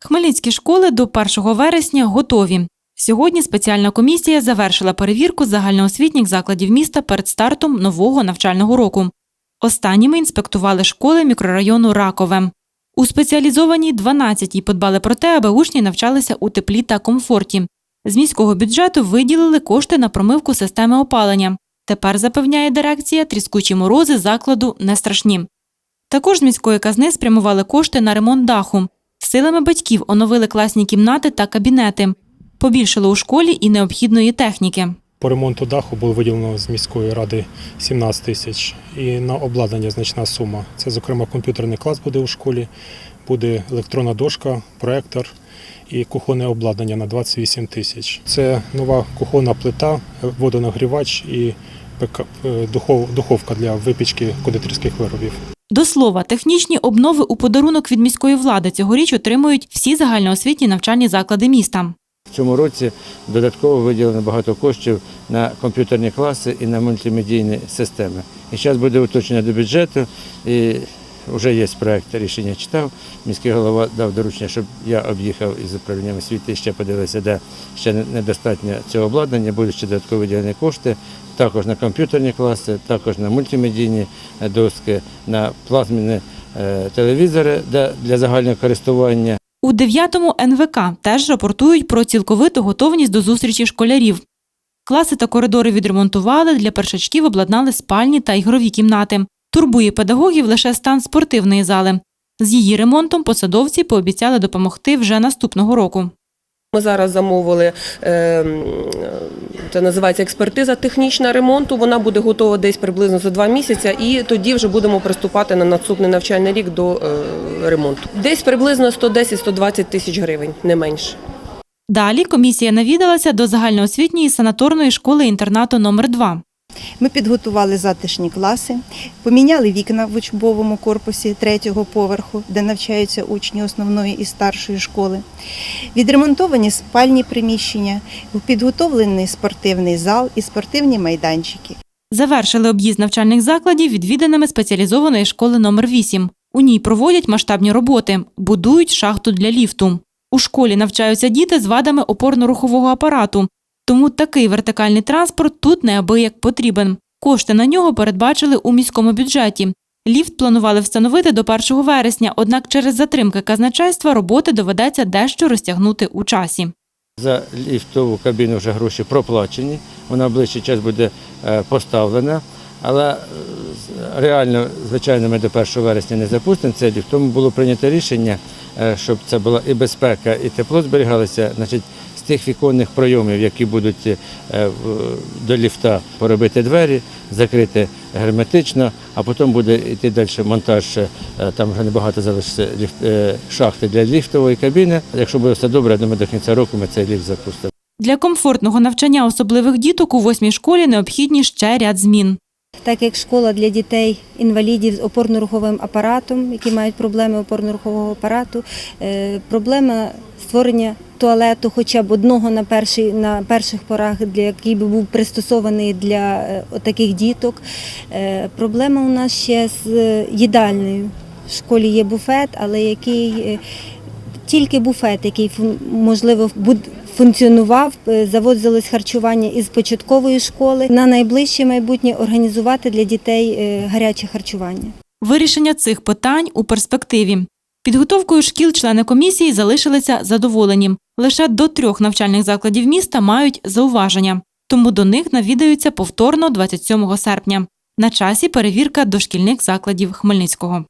Хмельницькі школи до 1 вересня готові. Сьогодні спеціальна комісія завершила перевірку загальноосвітніх закладів міста перед стартом нового навчального року. Останніми інспектували школи мікрорайону Ракове. У спеціалізованій 12-й подбали про те, аби учні навчалися у теплі та комфорті. З міського бюджету виділили кошти на промивку системи опалення. Тепер, запевняє дирекція, тріскучі морози закладу не страшні. Також з міської казни спрямували кошти на ремонт даху. Силами батьків оновили класні кімнати та кабінети. Побільшили у школі і необхідної техніки. По ремонту даху було виділено з міської ради 17 тисяч. І на обладнання значна сума. Це, зокрема, комп'ютерний клас буде у школі, буде електронна дошка, проектор і кухонне обладнання на 28 тисяч. Це нова кухонна плита, водонагрівач і е, духовка для випічки кондитерських виробів. До слова, технічні обнови у подарунок від міської влади цьогоріч отримують всі загальноосвітні навчальні заклади міста. В цьому році додатково виділено багато коштів на комп'ютерні класи і на мультимедійні системи. І зараз буде уточнення до бюджету. І вже є проєкт рішення читав. Міський голова дав доручення, щоб я об'їхав із управлінням освіти ще подивився, де ще недостатньо цього обладнання, будуть ще додатково виділені кошти. Також на комп'ютерні класи, також на мультимедійні е, доски, на плазміні е, телевізори для загального користування. У 9-му НВК теж рапортують про цілковиту готовність до зустрічі школярів. Класи та коридори відремонтували, для першачків обладнали спальні та ігрові кімнати. Турбує педагогів лише стан спортивної зали. З її ремонтом посадовці пообіцяли допомогти вже наступного року. Ми зараз замовили, е, це називається експертиза технічна ремонту. Вона буде готова десь приблизно за два місяці, і тоді вже будемо приступати на наступний навчальний рік до е, ремонту. Десь приблизно 110-120 тисяч гривень, не менше. Далі комісія навідалася до загальноосвітньої санаторної школи інтернату номер 2 Ми підготували затишні класи, поміняли вікна в учбовому корпусі третього поверху, де навчаються учні основної і старшої школи. Відремонтовані спальні приміщення, підготовлений спортивний зал і спортивні майданчики. Завершили об'їзд навчальних закладів відвіданими спеціалізованої школи номер 8 У ній проводять масштабні роботи, будують шахту для ліфту. У школі навчаються діти з вадами опорно-рухового апарату, тому такий вертикальний транспорт тут неабияк потрібен. Кошти на нього передбачили у міському бюджеті. Ліфт планували встановити до 1 вересня, однак через затримки казначейства роботи доведеться дещо розтягнути у часі. За ліфтову кабіну вже гроші проплачені, вона ближчий час буде е, поставлена. Але е, реально, звичайно, ми до 1 вересня не запустимо цей ліфт, тому було прийнято рішення, е, щоб це була і безпека, і тепло зберігалося. Значить, тих віконних пройомів, які будуть е, до ліфта поробити двері, закрити герметично, а потім буде йти далі монтаж. е, Там вже небагато залишиться е, шахти для ліфтової кабіни. Якщо буде все добре, я думаю, до кінця року ми цей ліфт запустимо. Для комфортного навчання особливих діток у восьмій школі необхідні ще ряд змін. Так як школа для дітей інвалідів з опорно-руховим апаратом, які мають проблеми опорно-рухового апарату, е, проблема створення туалету, хоча б одного на перший на перших порах, для який би був пристосований для е, таких діток. Е, Проблема у нас ще з їдальнею. В школі є буфет, але який тільки буфет, який можливо функціонував, е, завозилось харчування із початкової школи. На найближче майбутнє організувати для дітей е, гаряче харчування. Вирішення цих питань у перспективі. Підготовкою шкіл члени комісії залишилися задоволені. Лише до трьох навчальних закладів міста мають зауваження, тому до них навідаються повторно 27 серпня. На часі перевірка дошкільних закладів Хмельницького.